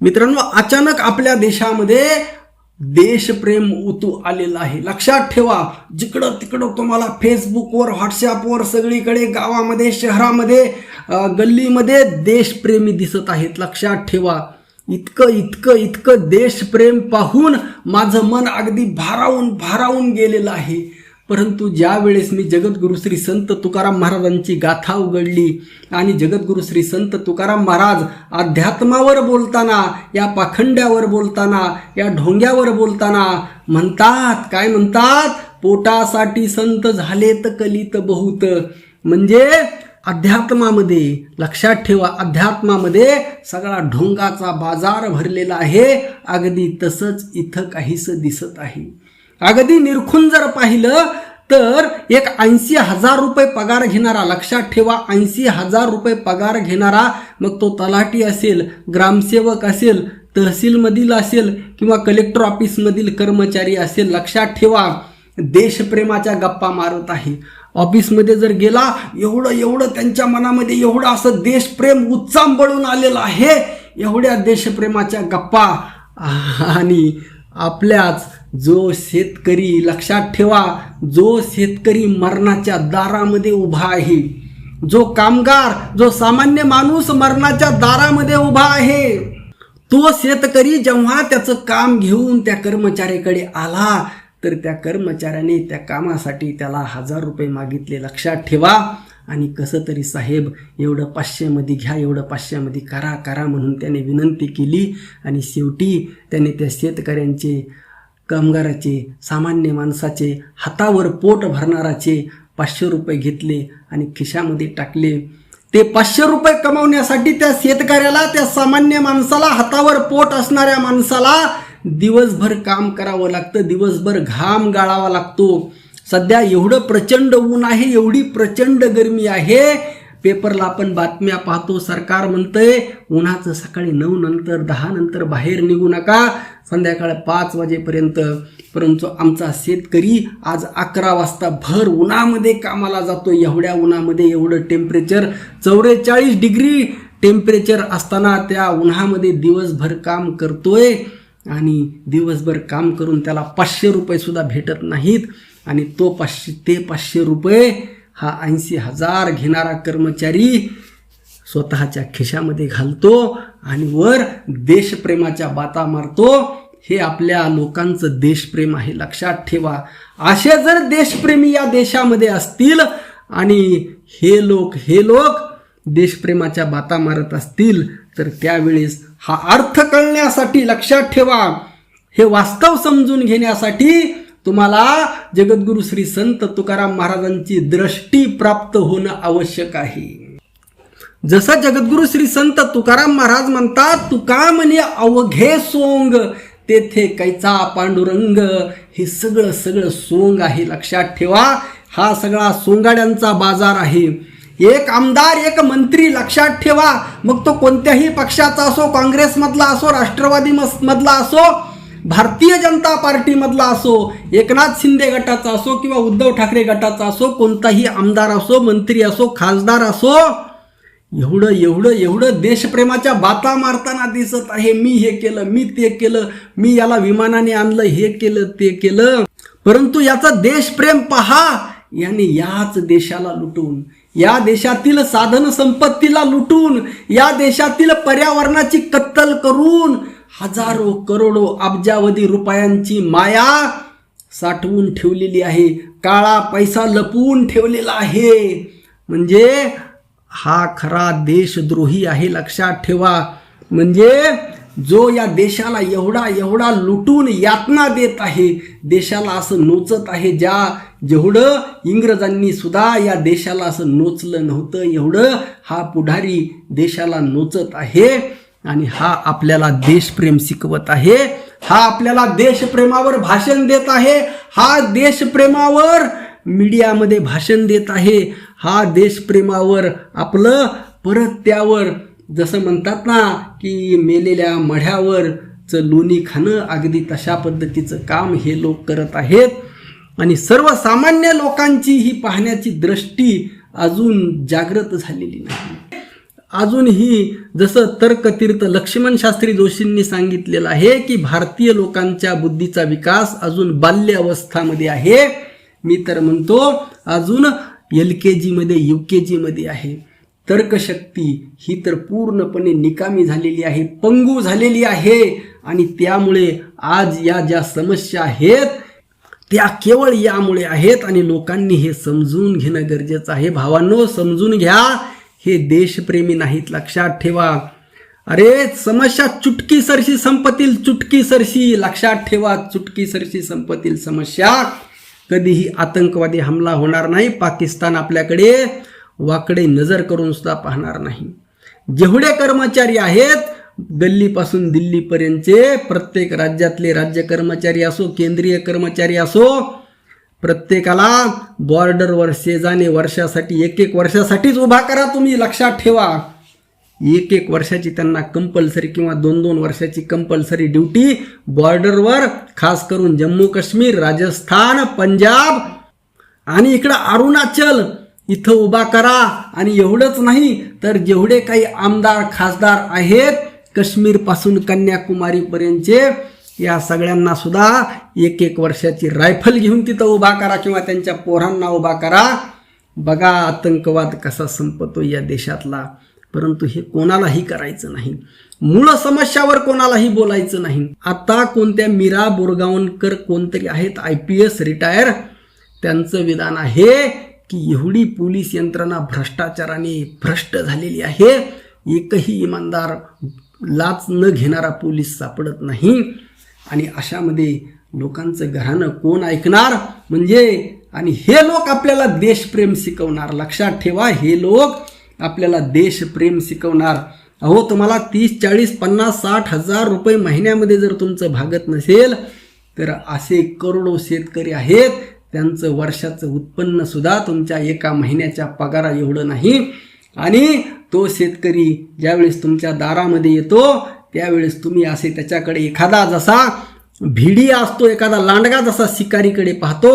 मित्रांनो अचानक आपल्या देशामध्ये देशप्रेम उतू आलेलं आहे. लक्षात ठेवा जिकडं तिकडं तुम्हाला फेसबुकवर व्हॉट्सॲपवर सगळीकडे गावामध्ये शहरामध्ये गल्लीमध्ये देशप्रेमी दिसत आहेत. लक्षात ठेवा. इतकं इतकं इतकं देशप्रेम पाहून माझं मन अगदी भारावून भारावून गेलेलं आहे. परंतु ज्या वेळेस मी जगद्गुरु श्री संत तुकाराम महाराजांची गाथा उघडली आणि जगद्गुरु श्री संत तुकाराम महाराज अध्यात्मावर बोलताना या पाखंड्यावर बोलताना या ढोंग्यावर बोलताना म्हणतात काय म्हणतात? पोटासाठी संत झालेत कलित बहुत. म्हणजे अध्यात्मामध्ये लक्षात ठेवा अध्यात्मामध्ये सगळा ढोंगाचा बाजार भरलेला आहे. अगदी तसंच इथं काहीसं दिसत आहे. अगदी निरखून जर पाहिलं तर एक ऐंशी हजार रुपये पगार घेणारा लक्षात ठेवा ऐंशी हजार रुपये पगार घेणारा मग तो तलाठी असेल ग्रामसेवक असेल तहसीलमधील असेल किंवा कलेक्टर ऑफिसमधील कर्मचारी असेल लक्षात ठेवा देशप्रेमाच्या गप्पा मारत आहे. ऑफिसमध्ये जर गेला एवढं एवढं त्यांच्या मनामध्ये एवढं असं देशप्रेम उत्सांबळून आलेलं आहे एवढ्या देशप्रेमाच्या गप्पा आणि आपल्याच जो शेतकरी लक्षात ठेवा जो शेतकरी मरणाच्या दारामध्ये उभा आहे. जो कामगार जो सामान्य माणूस मरणाच्या दारामध्ये उभा आहे तो शेतकरी जेव्हा त्याचं काम घेऊन त्या कर्मचाऱ्याकडे आला तर त्या कर्मचाऱ्याने त्या कामासाठी त्याला हजार रुपये मागितले. लक्षात ठेवा. आणि कसं तरी साहेब एवढं पाचशेमध्ये घ्या एवढं पाचशेमध्ये करा करा म्हणून त्याने विनंती केली. आणि शेवटी त्याने त्या शेतकऱ्यांचे कामगाराचे सामान्य माणसाचे हातावर पोट भरणाराचे पाचशे रुपये घेतले आणि खिशामध्ये टाकले. ते पाचशे रुपये कमावण्यासाठी त्या शेतकऱ्याला त्या सामान्य माणसाला हातावर पोट असणाऱ्या माणसाला दिवसभर काम करावं लागतं दिवसभर घाम गाळावा लागतो. सध्या एवढं प्रचंड ऊन आहे एवढी प्रचंड गरमी आहे पेपरला आपण बातम्या पाहतो. सरकार म्हणतंय उन्हाचं सकाळी नऊ नंतर दहा नंतर बाहेर निघू नका. संध्याकाळ पाच वाजेपर्यंत. परंतु आमचा शेतकरी आज अकरा वाजता भर उन्हामध्ये कामाला जातो एवढ्या उन्हामध्ये एवढं टेम्परेचर चौवेचाळीस डिग्री टेम्परेचर असताना त्या उन्हामध्ये दिवसभर काम करतोय. आणि दिवसभर काम करून त्याला पाचशे रुपयेसुद्धा भेटत नाहीत. आणि तो पाचशे ते पाचशे रुपये हा ऐंशी हजार घेणारा कर्मचारी स्वतःच्या खिशामध्ये घालतो आणि वर देशप्रेमाच्या बाता मारतो. हे आपल्या लोकांचं देशप्रेम आहे लक्षात ठेवा. असे जर देशप्रेमी या देशामध्ये असतील आणि हे लोक हे लोक देशप्रेमाच्या बाता मारत असतील तर त्यावेळेस हा अर्थ कळण्यासाठी लक्षात ठेवा. हे वास्तव समजून घेण्यासाठी तुम्हाला जगद्गुरु श्री संत तुकाराम महाराजांची दृष्टी प्राप्त होणं आवश्यक आहे. जसं जगद्गुरु श्री संत तुकाराम महाराज म्हणतात तुका म्हणे अवघे सोंग? तेथे कैचा पांडुरंग? हे सगळं सगळं सोंग आहे लक्षात ठेवा. हा सगळा सोंगाड्यांचा बाजार आहे. एक आमदार एक मंत्री लक्षात ठेवा. मग तो कोणत्याही पक्षाचा असो काँग्रेसमधला असो राष्ट्रवादी मधला असो भारतीय जनता पार्टीमधला असो एकनाथ शिंदे गटाचा असो किंवा उद्धव ठाकरे गटाचा असो कोणताही आमदार असो मंत्री असो खासदार असो एवढं एवढं एवढं देशप्रेमाच्या बाता मारताना दिसत आहे. मी हे केलं मी ते केलं मी याला विमानाने आणलं हे केलं ते केलं. परंतु याचं देशप्रेम पहा याने याच देशाला लुटून या देशातील साधन संपत्तीला लुटून या देशातील पर्यावरणाची कत्तल करून हजारो करोडो अब्जावधी रुपयांची माया साठवून ठेवलेली आहे. काळा पैसा लपवून ठेवलेला आहे. म्हणजे हा खरा देशद्रोही आहे लक्षात ठेवा. म्हणजे जो या देशाला एवढा एवढा लुटून यातना देत आहे देशाला असं नोचत आहे ज्या जेवढं इंग्रजांनी सुद्धा या देशाला असं नोचलं नव्हतं एवढं हा पुढारी देशाला नोचत आहे. आणि हा आपल्याला देशप्रेम शिकवत आहे. हा आपल्याला देशप्रेमावर भाषण देत आहे. हा देशप्रेमावर मीडियामध्ये भाषण देत आहे. हा देशप्रेमावर आपलं परत त्यावर जसं म्हणतात ना की मेलेल्या मढ्यावरचं लोणी खाणं अगदी तशा पद्धतीचं काम हे लोक करत आहेत. आणि सर्वसामान्य लोकांची ही पाहण्याची दृष्टी अजून जागृत झालेली नाही. अजूनही जसं तर्कतीर्थ लक्ष्मण शास्त्री जोशींनी सांगितलेलं आहे की भारतीय लोकांच्या बुद्धीचा विकास अजून बाल्य अवस्थामध्ये आहे. मी तर म्हणतो अजून एल के जीमध्ये यू के जीमध्ये आहे. तर्कशक्ती ही तर पूर्णपणे निकामी झालेली आहे पंगू झालेली आहे. आणि त्यामुळे आज या ज्या समस्या आहेत त्या केवळ यामुळे आहेत. आणि लोकांनी हे समजून घेणं गरजेचं आहे. भावांनो समजून घ्या. हे देशप्रेमी नाहीत. लक्षात ठेवा. अरे समस्या चुटकी सरशी संपतील चुटकी सरशी. लक्षात ठेवा चुटकी सरशी संपतील समस्या. कधीही आतंकवादी हमला होणार नाही. पाकिस्तान आपल्याकडे वाकडे नजर करून सुद्धा पाहणार नाही. जेवढे कर्मचारी आहेत गल्लीपासून दिल्लीपर्यंतचे प्रत्येक राज्यातले राज्य कर्मचारी असो केंद्रीय कर्मचारी असो प्रत्येकाला बॉर्डरवर शेजाने वर्षासाठी एक एक वर्षासाठीच उभा करा तुम्ही लक्षात ठेवा. एक एक वर्षाची त्यांना कंपल्सरी किंवा दोन दोन वर्षाची कंपल्सरी ड्युटी बॉर्डरवर खास करून जम्मू काश्मीर राजस्थान पंजाब आणि इकडं अरुणाचल. इथं उभा करा. आणि एवढंच नाही तर जेवढे काही आमदार खासदार आहेत काश्मीरपासून कन्याकुमारीपर्यंतचे या सगळ्यांना सुद्धा एक एक वर्षाची रायफल घेऊन तिथं उभा करा किंवा त्यांच्या पोरांना उभा करा. बघा आतंकवाद कसा संपतो या देशातला. परंतु हे कोणालाही करायचं नाही. मूळ समस्यावर कोणालाही बोलायचं नाही. आता कोणत्या मीरा बोरगावनकर कोणतरी आहेत आय पी एस रिटायर त्यांचं विधान आहे की एवढी पोलीस यंत्रणा भ्रष्टाचाराने भ्रष्ट झालेली आहे. एकही इमानदार लाच न घेणारा पोलीस सापडत नाही. आणि अशामध्ये लोकांचं घराणं कोण ऐकणार? म्हणजे आणि हे लोक आपल्याला देशप्रेम शिकवणार. लक्षात ठेवा हे लोक आपल्याला देशप्रेम शिकवणार. अहो तुम्हाला तीस चाळीस पन्नास साठ हजार रुपये महिन्यामध्ये जर तुमचं भागत नसेल तर असे करोडो शेतकरी आहेत. त्यांचं वर्षाचं उत्पन्न सुद्धा तुमच्या एका महिन्याच्या पगारा एवढं नाही. आणि तो शेतकरी ज्यावेळेस तुमच्या दारामध्ये येतो त्यावेळेस तुम्ही असे त्याच्याकडे एखादा जसा भिडी असतो एखादा लांडगा जसा शिकारीकडे पाहतो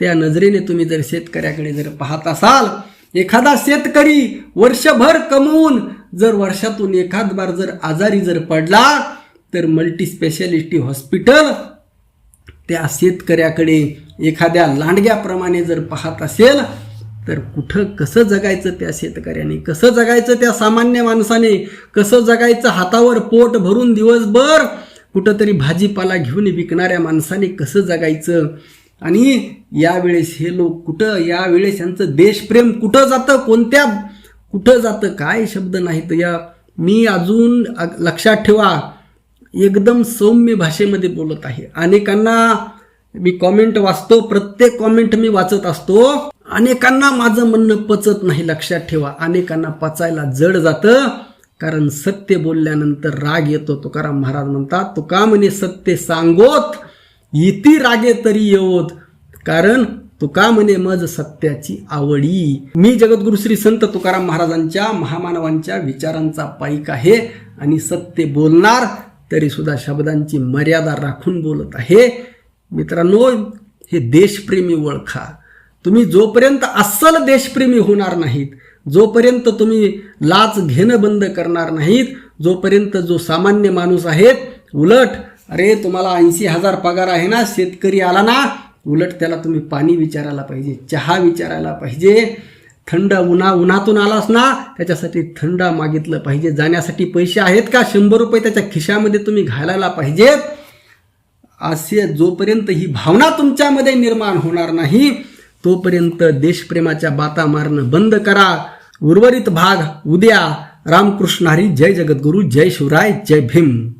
त्या नजरेने तुम्ही जर शेतकऱ्याकडे जर पाहत असाल एखादा शेतकरी वर्षभर कमवून जर वर्षातून एखाद बार जर आजारी जर पडला तर मल्टी स्पेशालिटी हॉस्पिटल त्या शेतकऱ्याकडे एखाद्या लांडग्याप्रमाणे जर पाहत असेल तर कुठं कसं जगायचं त्या शेतकऱ्याने? कसं जगायचं त्या सामान्य माणसाने? कसं जगायचं हातावर पोट भरून दिवसभर? कुठंतरी भाजीपाला घेऊन विकणाऱ्या माणसाने कसं जगायचं? आणि यावेळेस हे लोक कुठं? यावेळेस यांचं देशप्रेम कुठं जातं? कोणत्या कुठं जातं? काय शब्द नाहीत या. मी अजून लक्षात ठेवा. एकदम सौम्य भाषेमध्ये बोलत आहे. अनेकांना मी कॉमेंट वाचतो. प्रत्येक कॉमेंट मी वाचत असतो. अनेकांना माझं म्हणणं पचत नाही लक्षात ठेवा. अनेकांना पचायला जड जातं कारण सत्य बोलल्यानंतर राग येतो. तुकाराम महाराज म्हणतात तुका म्हणे सत्य सांगोत इति रागे तरी येवोत कारण तुका म्हणे मज सत्याची आवडी. मी जगद्गुरु श्री संत तुकाराम महाराजांच्या महामानवांच्या विचारांचा पाईक आहे आणि सत्य बोलणार तरी सुद्धा शब्दांची मर्यादा राखून बोलत आहे. मित्रांनो हे देशप्रेमी ओळखा. तुम्ही जोपर्यंत अस्सल देशप्रेमी होणार नाहीत जोपर्यंत तुम्ही लाच घेणं बंद करणार नाहीत जोपर्यंत जो सामान्य माणूस आहेत उलट अरे तुम्हाला ऐंशी हजार पगार आहे ना शेतकरी आला ना उलट त्याला तुम्ही पाणी विचारायला पाहिजे चहा विचारायला पाहिजे. थंड उन्हा उन्हातून आलास ना त्याच्यासाठी थंड मागितलं पाहिजे. जाण्यासाठी पैसे आहेत का? शंभर रुपये त्याच्या खिशामध्ये तुम्ही घालायला पाहिजेत. असे जोपर्यंत ही भावना तुमच्यामध्ये निर्माण होणार नाही तोपर्यंत देशप्रेमाच्या बाता मारणं बंद करा. उर्वरित भाग उद्या. रामकृष्ण हरी. जय जगद्गुरु. जय शिवराय. जय भीम.